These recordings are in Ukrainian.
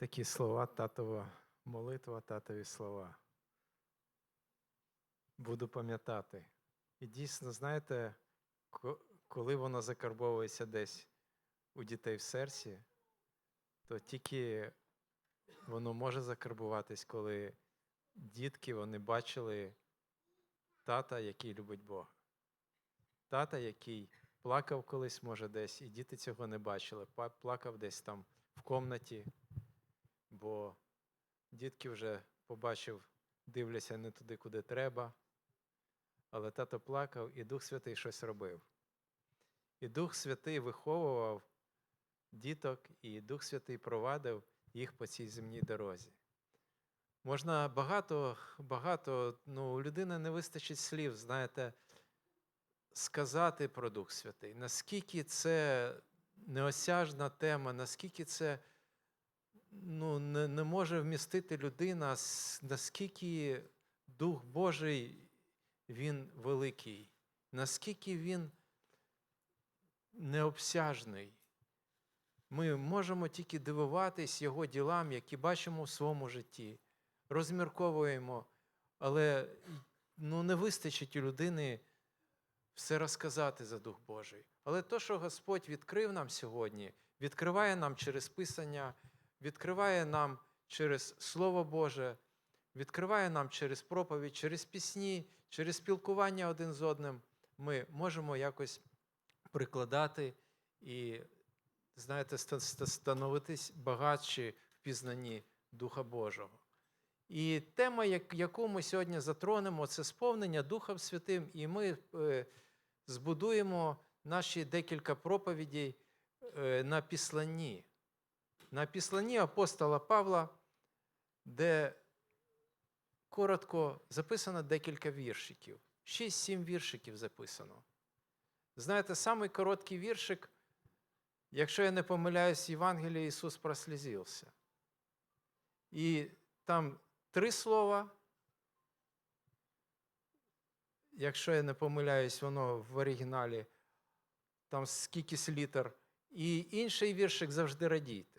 такі слова, татова молитва, татові слова. Буду пам'ятати. І дійсно, знаєте, коли воно закарбовується десь у дітей в серці, то тільки воно може закарбуватись, коли дітки вони бачили тата, який любить Бога. Тата, який плакав колись, може, десь, і діти цього не бачили. Плакав десь там в комнаті, бо дітки вже побачив, дивляться не туди, куди треба. Але тато плакав, і Дух Святий щось робив. І Дух Святий виховував діток, і Дух Святий провадив їх по цій земній дорозі. Можна багато, багато, ну, у людини не вистачить слів, знаєте, сказати про Дух Святий, наскільки це неосяжна тема, наскільки це ну, не, не може вмістити людина, наскільки Дух Божий він великий, наскільки він необсяжний. Ми можемо тільки дивуватись Його ділам, які бачимо в своєму житті, розмірковуємо, але ну, не вистачить у людини все розказати за Дух Божий. Але то, що Господь відкрив нам сьогодні, відкриває нам через Писання, відкриває нам через Слово Боже, відкриває нам через проповідь, через пісні, через спілкування один з одним, ми можемо якось прикладати і, знаєте, ста- ста- становитись багатші в пізнанні Духа Божого. І тема, яку ми сьогодні затронемо, це сповнення Духом Святим, і ми е, збудуємо наші декілька проповідей е, на післанні. На післанні апостола Павла, де коротко записано декілька віршиків. Шість-сім віршиків записано. Знаєте, самий короткий віршик, якщо я не помиляюсь, Євангелія Ісус прослізився. І там три слова. Якщо я не помиляюсь, воно в оригіналі, там скількись літер. І інший віршик завжди радійте.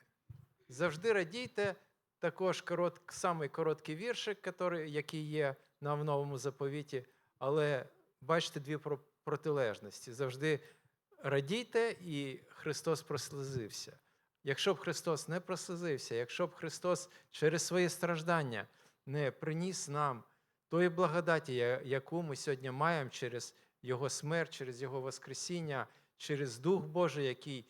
Завжди радійте, також корот, самий короткий віршик, який, є на в новому заповіті, але бачите дві протилежності. Завжди радійте, і Христос прослизився. Якщо б Христос не прослизився, якщо б Христос через свої страждання не приніс нам тої благодаті, яку ми сьогодні маємо через Його смерть, через Його Воскресіння, через Дух Божий, який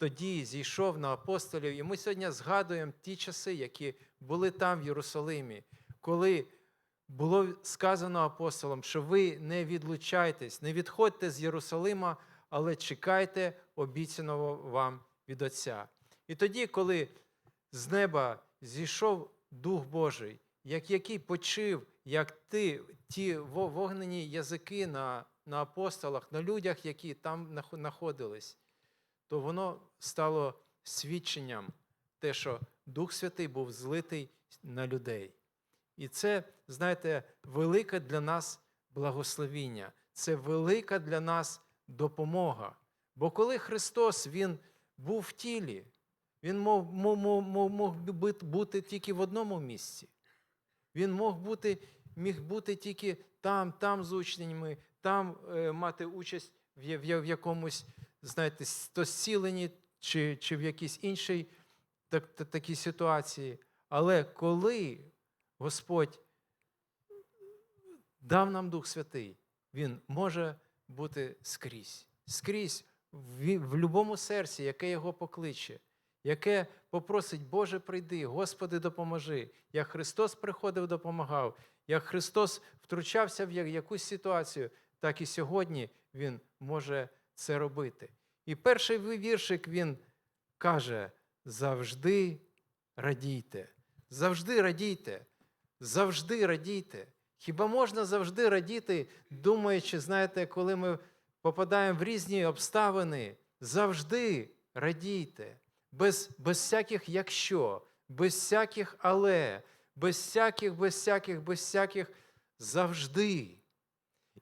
тоді зійшов на апостолів. І ми сьогодні згадуємо ті часи, які були там, в Єрусалимі, коли було сказано апостолам, що ви не відлучайтесь, не відходьте з Єрусалима, але чекайте обіцяного вам від Отця. І тоді, коли з неба зійшов Дух Божий, як який почив, як ти, ті вогнені язики на, на апостолах, на людях, які там знаходились, то воно стало свідченням те, що Дух Святий був злитий на людей. І це, знаєте, велике для нас благословіння, це велика для нас допомога. Бо коли Христос Він був в тілі, Він мог, мог, мог, мог бути тільки в одному місці. Він мог бути, міг бути тільки там, там з учнями, там е, мати участь в, в, в якомусь, знаєте, то зціленні чи, чи в якійсь іншій так, та- такій ситуації. Але коли Господь дав нам Дух Святий, Він може бути скрізь. Скрізь в, в будь-якому серці, яке його покличе, яке попросить, Боже, прийди, Господи, допоможи. Як Христос приходив, допомагав, як Христос втручався в якусь ситуацію, так і сьогодні Він може це робити. І перший віршик він каже: завжди радійте, завжди радійте, завжди радійте. Хіба можна завжди радіти, думаючи, знаєте, коли ми попадаємо в різні обставини, завжди радійте, без, без всяких якщо, без всяких але, без всяких, без всяких, без всяких завжди.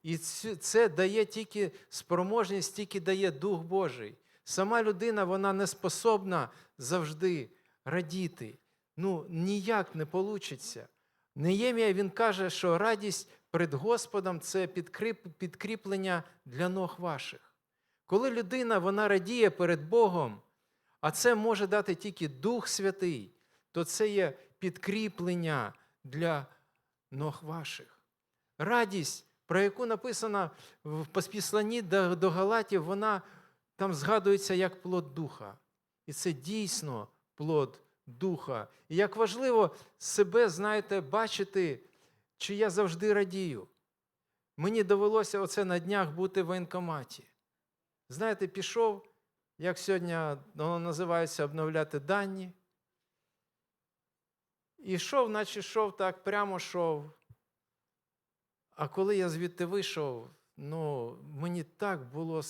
І це дає тільки спроможність, тільки дає Дух Божий. Сама людина вона не способна завжди радіти. ну, ніяк не вийде. Неємія він каже, що радість перед Господом це підкріплення для ног ваших. Коли людина вона радіє перед Богом, а це може дати тільки Дух Святий, то це є підкріплення для ног ваших. Радість, про яку написано в поспісланні до, Галатів, вона там згадується як плод духа. І це дійсно плод духа. І як важливо себе, знаєте, бачити, чи я завжди радію. Мені довелося оце на днях бути в воєнкоматі. Знаєте, пішов, як сьогодні воно називається обновляти дані. І йшов, наче йшов так, прямо йшов. А коли я звідти вийшов, ну, мені так було.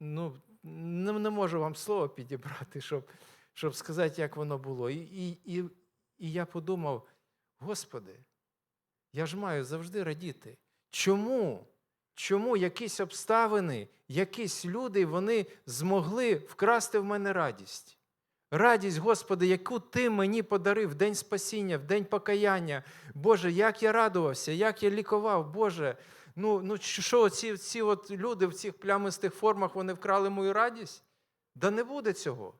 Ну, не, не можу вам слово підібрати, щоб, щоб сказати, як воно було. І, і, і, і я подумав: Господи, я ж маю завжди радіти. Чому? Чому якісь обставини, якісь люди, вони змогли вкрасти в мене радість? Радість, Господи, яку Ти мені подарив в день спасіння, в день покаяння. Боже, як я радувався, як я лікував, Боже. Ну, ну що, ці, ці от люди в цих плямистих формах вони вкрали мою радість? Да не буде цього.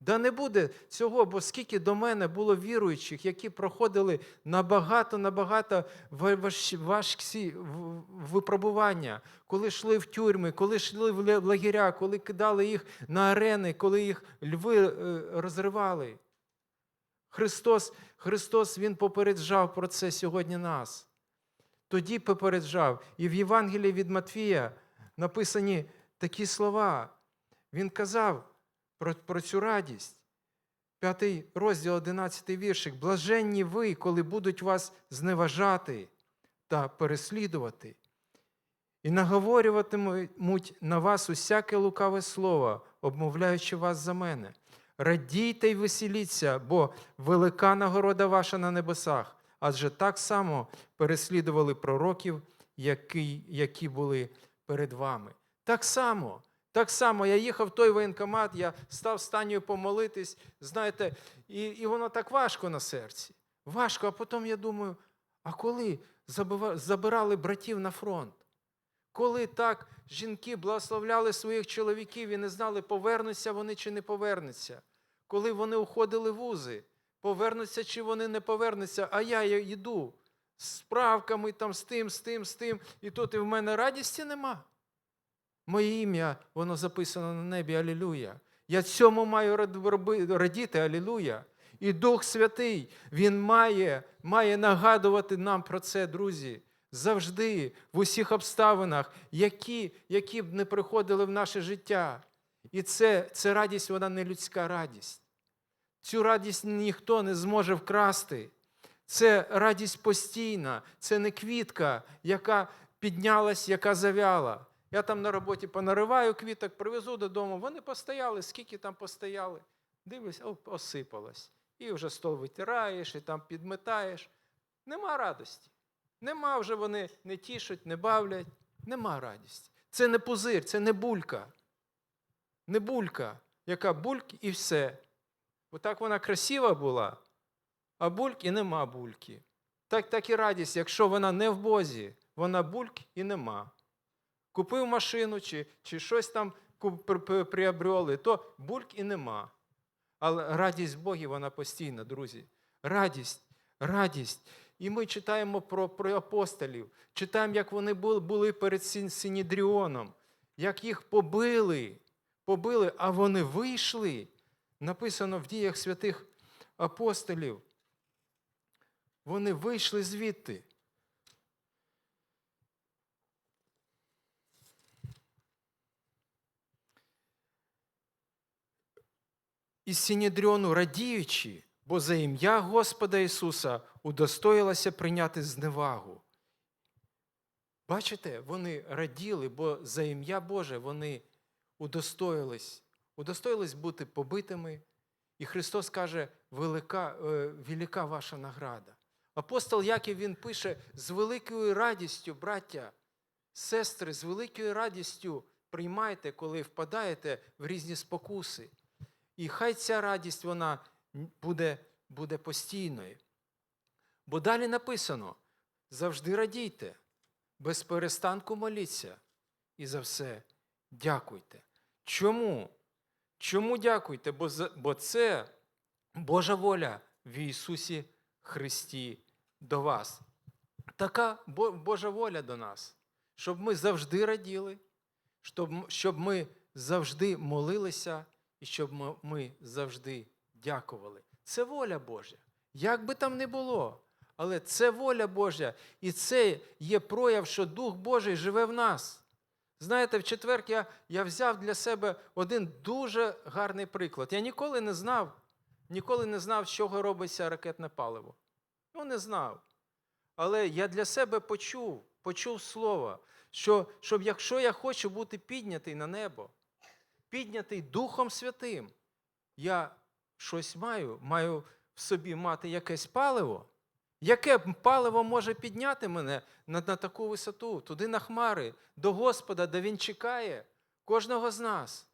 Да не буде цього, бо скільки до мене було віруючих, які проходили набагато, набагато ва- важ- важкі випробування, коли йшли в тюрми, коли йшли в лагеря, коли кидали їх на арени, коли їх льви е, розривали. Христос, Христос Він попереджав про це сьогодні нас. Тоді попереджав. І в Євангелії від Матфія написані такі слова. Він казав про, про цю радість. П'ятий розділ, одинадцятий віршик. Блаженні ви, коли будуть вас зневажати та переслідувати, і наговорюватимуть на вас усяке лукаве слово, обмовляючи вас за мене. Радійте й веселіться, бо велика нагорода ваша на небесах, адже так само переслідували пророків, які, які були перед вами. Так само, так само я їхав в той воєнкомат, я став станію помолитись, знаєте, і, і воно так важко на серці. Важко, а потім я думаю, а коли забирали братів на фронт? Коли так жінки благословляли своїх чоловіків і не знали, повернуться вони чи не повернуться. Коли вони уходили в вузи, повернуться чи вони не повернуться, а я йду з справками там, з тим, з тим, з тим, і тут і в мене радісті нема. Моє ім'я, воно записано на небі, алілуя. Я цьому маю радіти, алілуя. І Дух Святий, Він має, має нагадувати нам про це, друзі, завжди, в усіх обставинах, які, які б не приходили в наше життя. І це, це радість, вона не людська радість. Цю радість ніхто не зможе вкрасти. Це радість постійна, це не квітка, яка піднялась, яка завяла. Я там на роботі понариваю квіток, привезу додому. Вони постояли, скільки там постояли. Дивлюсь, о, осипалось. І вже стол витираєш, і там підметаєш. Нема радості. Нема вже вони не тішать, не бавлять. Нема радості. Це не пузир, це не булька. Не булька, яка бульк і все. Отак вона красива була, а бульк і нема бульки. Так, так і радість, якщо вона не в Бозі, вона бульк і нема. Купив машину чи, чи щось там приобрели, то бульк і нема. Але радість в Богі, вона постійна, друзі. Радість, радість. І ми читаємо про, про апостолів, читаємо, як вони були, перед Син- Синідріоном, як їх побили, побили, а вони вийшли. Написано в діях святих апостолів. Вони вийшли звідти. Із Сінідріону радіючи, бо за ім'я Господа Ісуса удостоїлася прийняти зневагу. Бачите, вони раділи, бо за ім'я Боже вони удостоїлись, удостоїлись бути побитими. І Христос каже, велика, е, велика ваша награда. Апостол Яків він пише з великою радістю, браття, сестри, з великою радістю приймайте, коли впадаєте в різні спокуси. І хай ця радість вона буде, буде постійною. Бо далі написано: завжди радійте, без перестанку моліться і за все дякуйте. Чому? Чому дякуйте? Бо, бо це Божа воля в Ісусі Христі до вас. Така Божа воля до нас, щоб ми завжди раділи, щоб, щоб ми завжди молилися і щоб ми, завжди дякували. Це воля Божа. Як би там не було, але це воля Божа, і це є прояв, що Дух Божий живе в нас. Знаєте, в четвер я, я взяв для себе один дуже гарний приклад. Я ніколи не знав, ніколи не знав, з чого робиться ракетне паливо. Ну, не знав. Але я для себе почув, почув слово, що щоб якщо я хочу бути піднятий на небо, піднятий Духом Святим, я щось маю, маю в собі мати якесь паливо. Яке паливо може підняти мене на, на таку висоту, туди на хмари, до Господа, де Він чекає кожного з нас?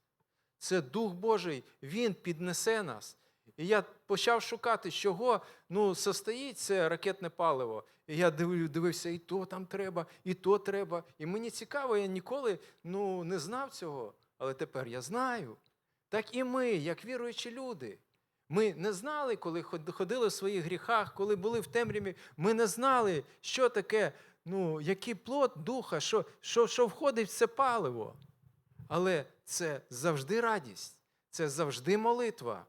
Це Дух Божий, Він піднесе нас. І я почав шукати, з чого ну, состоїть це ракетне паливо. І я дивив, дивився, і то там треба, і то треба. І мені цікаво, я ніколи ну, не знав цього, але тепер я знаю. Так і ми, як віруючі люди. Ми не знали, коли ходили в своїх гріхах, коли були в темряві, ми не знали, що таке, ну, який плод духа, що, що, що входить в це паливо. Але це завжди радість, це завжди молитва,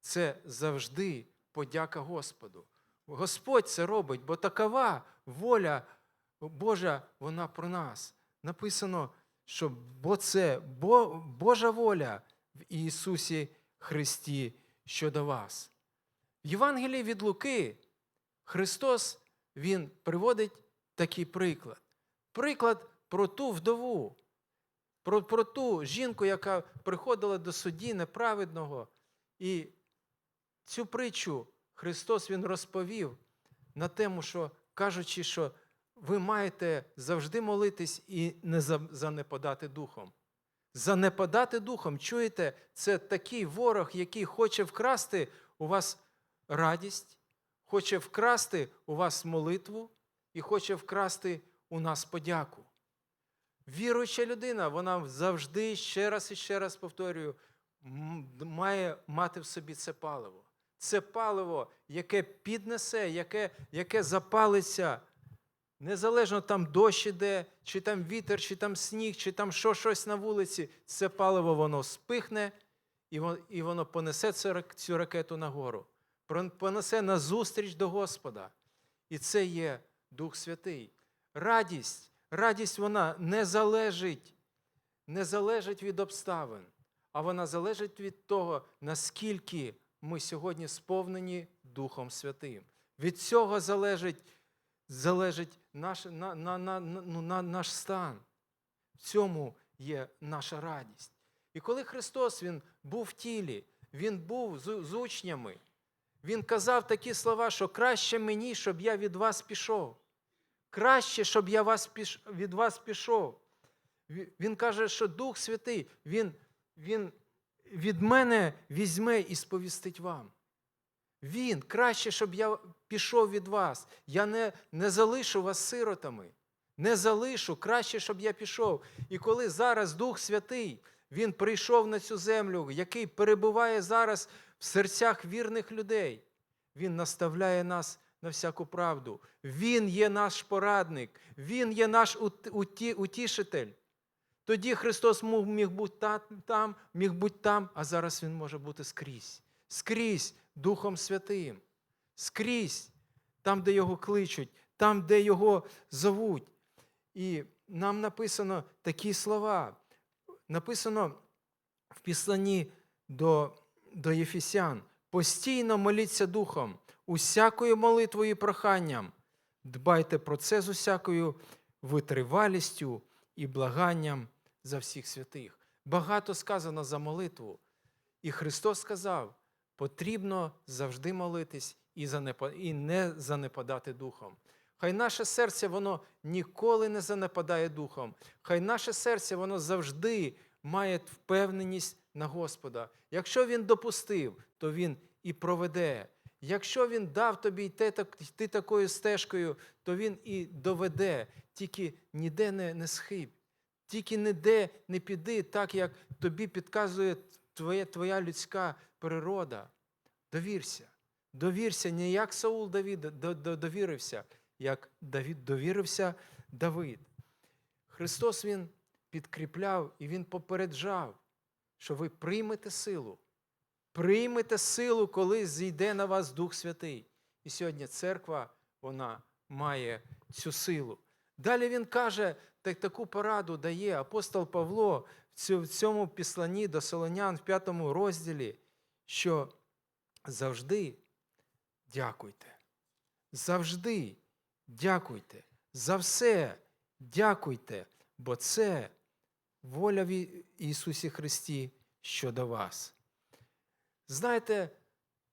це завжди подяка Господу. Господь це робить, бо такова воля Божа, вона про нас. Написано, що бо це Бо- Божа воля в Ісусі Христі щодо вас. В Євангелії від Луки Христос Він приводить такий приклад. Приклад про ту вдову, про, про ту жінку, яка приходила до судді неправедного. І цю притчу Христос Він розповів на тему, що кажучи, що ви маєте завжди молитись і не занепадати духом. Занепадати духом, чуєте, це такий ворог, який хоче вкрасти у вас радість, хоче вкрасти у вас молитву і хоче вкрасти у нас подяку. Віруюча людина, вона завжди, ще раз і ще раз повторюю, має мати в собі це паливо. Це паливо, яке піднесе, яке, яке запалиться. Незалежно там дощ іде, чи там вітер, чи там сніг, чи там що, щось на вулиці, це паливо воно спихне, і воно, понесе цю, ракету нагору, понесе назустріч до Господа. І це є Дух Святий. Радість, радість вона не залежить, не залежить від обставин, а вона залежить від того, наскільки ми сьогодні сповнені Духом Святим. Від цього залежить, залежить наш, на, на, на, ну, на, наш стан. В цьому є наша радість. І коли Христос Він був в тілі, Він був з, з учнями, Він казав такі слова, що краще мені, щоб я від вас пішов. Краще, щоб я вас піш... від вас пішов. Він каже, що Дух Святий, Він, він від мене візьме і сповістить вам. Він краще, щоб я пішов від вас. Я не, не залишу вас сиротами. Не залишу, краще, щоб я пішов. І коли зараз Дух Святий, Він прийшов на цю землю, який перебуває зараз в серцях вірних людей, Він наставляє нас на всяку правду. Він є наш порадник, Він є наш уті- утішитель. Тоді Христос міг бути там, міг бути там, а зараз Він може бути скрізь. Скрізь Духом Святим. Скрізь там, де його кличуть, там, де його зовуть. І нам написано такі слова. Написано в післанні до, до Єфісян. Постійно моліться Духом, усякою молитвою і проханням. Дбайте про це з усякою витривалістю і благанням за всіх святих. Багато сказано за молитву. І Христос сказав, потрібно завжди молитись і, не занепадати духом. Хай наше серце воно ніколи не занепадає духом. Хай наше серце воно завжди має впевненість на Господа. Якщо Він допустив, то Він і проведе. Якщо він дав тобі йти, так- йти такою стежкою, то він і доведе, тільки ніде не, не схиб, тільки ніде не піди, так як тобі підказує твоя, твоя людська природа. Довірся. Довірся, не як Саул Давід до- до- довірився, як Давід довірився Давид. Христос Він підкріпляв і Він попереджав, що ви приймете силу. Приймете силу, коли зійде на вас Дух Святий. І сьогодні церква вона має цю силу. Далі він каже, так, таку пораду дає апостол Павло в цьому післанні до Солонян в п'ятому розділі, що завжди дякуйте. Завжди дякуйте. За все дякуйте, бо це воля в Ісусі Христі щодо вас. Знаєте,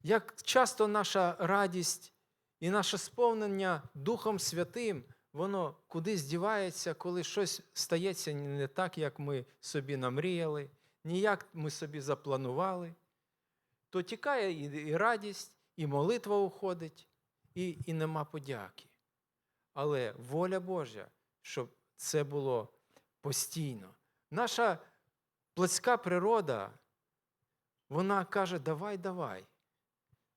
як часто наша радість і наше сповнення Духом Святим, воно кудись дівається, коли щось стається не так, як ми собі намріяли, не як ми собі запланували, то тікає і, радість, і молитва уходить, і, і нема подяки. Але воля Божа, щоб це було постійно. Наша плотська природа, вона каже: давай, давай.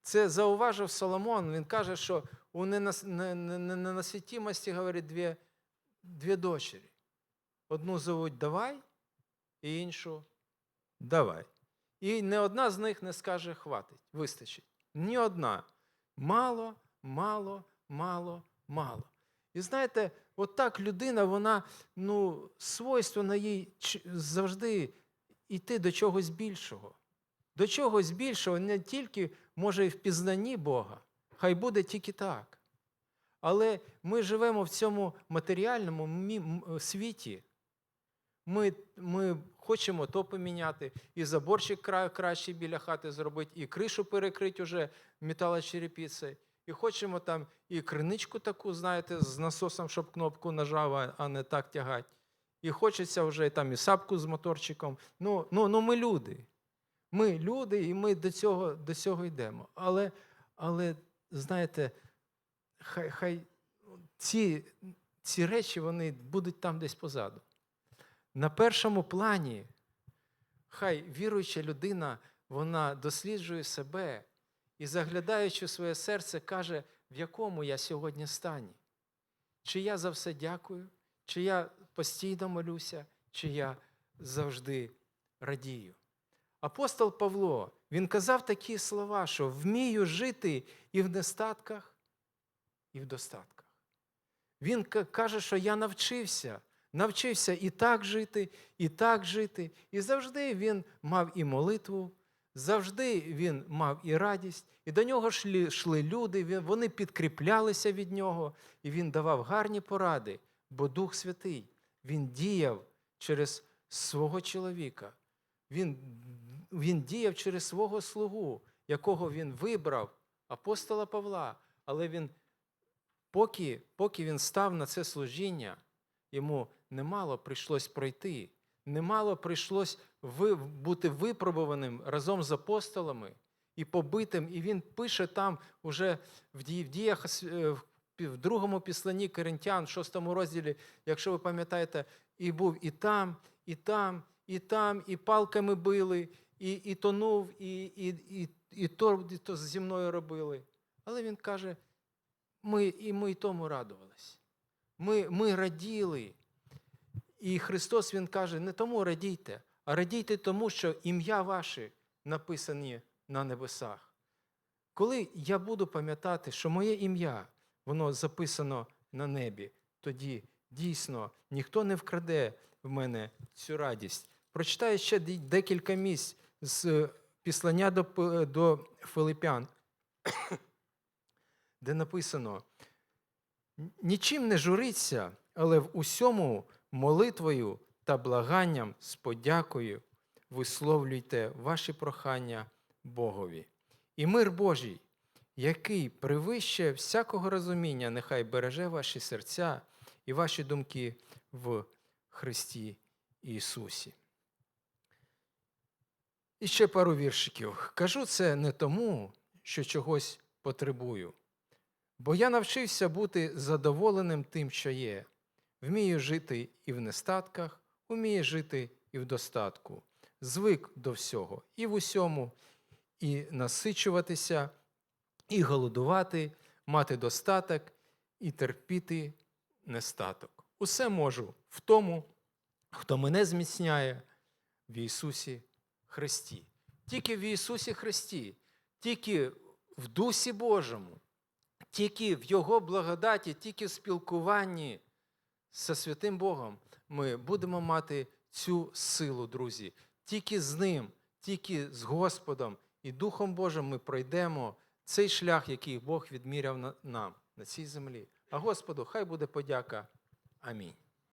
Це зауважив Соломон. Він каже, що у ненас- не- не- не- ненаситімості, говорить, дві, дві дочері. Одну зовуть давай, і іншу давай. І не одна з них не скаже хватить, вистачить. Ні одна. Мало, мало, мало, мало. І знаєте, от так людина, вона ну, свойственно їй завжди йти до чогось більшого. До чогось більшого не тільки може і в пізнанні Бога, хай буде тільки так. Але ми живемо в цьому матеріальному світі. Ми, ми хочемо то поміняти, і заборчик краще біля хати зробити, і кришу перекрити уже металочерепицею. І хочемо там і криничку таку, знаєте, з насосом, щоб кнопку нажав, а- не так тягати. І хочеться вже там і сапку з моторчиком. Ну, ну, ну ми люди. Ми люди, і ми до цього, до цього йдемо. Але, але знаєте, хай, хай ці, ці речі вони будуть там десь позаду. На першому плані, хай віруюча людина, вона досліджує себе і, заглядаючи в своє серце, каже, в якому я сьогодні стані. Чи я за все дякую, чи я постійно молюся, чи я завжди радію. Апостол Павло, він казав такі слова, що вмію жити і в нестатках, і в достатках. Він каже, що я навчився, навчився і так жити, і так жити. І завжди він мав і молитву, завжди він мав і радість, і до нього йшли, люди, вони підкріплялися від нього, і він давав гарні поради, бо Дух Святий він діяв через свого чоловіка. Він, він діяв через свого слугу, якого він вибрав, апостола Павла, але він поки, поки він став на це служіння, йому немало прийшлось пройти, немало прийшлось бути випробуваним разом з апостолами і побитим. І він пише там уже в, діях е, в другому післанні в шостому розділі, якщо ви пам'ятаєте, і був і там, і там, і там, і палками били, і, і тонув, і, і, і, і, то, і то зі мною робили. Але він каже, ми і ми тому радувались. Ми, ми раділи. І Христос Він каже, не тому радійте, а радійте тому, що ім'я ваше написані на небесах. Коли я буду пам'ятати, що моє ім'я, воно записано на небі, тоді дійсно ніхто не вкраде в мене цю радість. Прочитаю ще декілька місць з е, післання до, до Филипян, де написано: нічим не журиться, але в усьому молитвою та благанням з подякою висловлюйте ваші прохання Богові. І мир Божий, який превище всякого розуміння, нехай береже ваші серця і ваші думки в Христі Ісусі. І ще пару віршиків. Кажу це не тому, що чогось потребую. Бо я навчився бути задоволеним тим, що є. Вмію жити і в нестатках, вмію жити і в достатку. Звик до всього і в усьому, і насичуватися, і голодувати, мати достаток, і терпіти нестаток. Усе можу в тому, хто мене зміцняє в Ісусі Христі. Тільки в Ісусі Христі, тільки в Дусі Божому, тільки в Його благодаті, тільки в спілкуванні зі святим Богом ми будемо мати цю силу, друзі. Тільки з Ним, тільки з Господом і Духом Божим ми пройдемо цей шлях, який Бог відміряв нам на цій землі. А Господу, хай буде подяка. Амінь.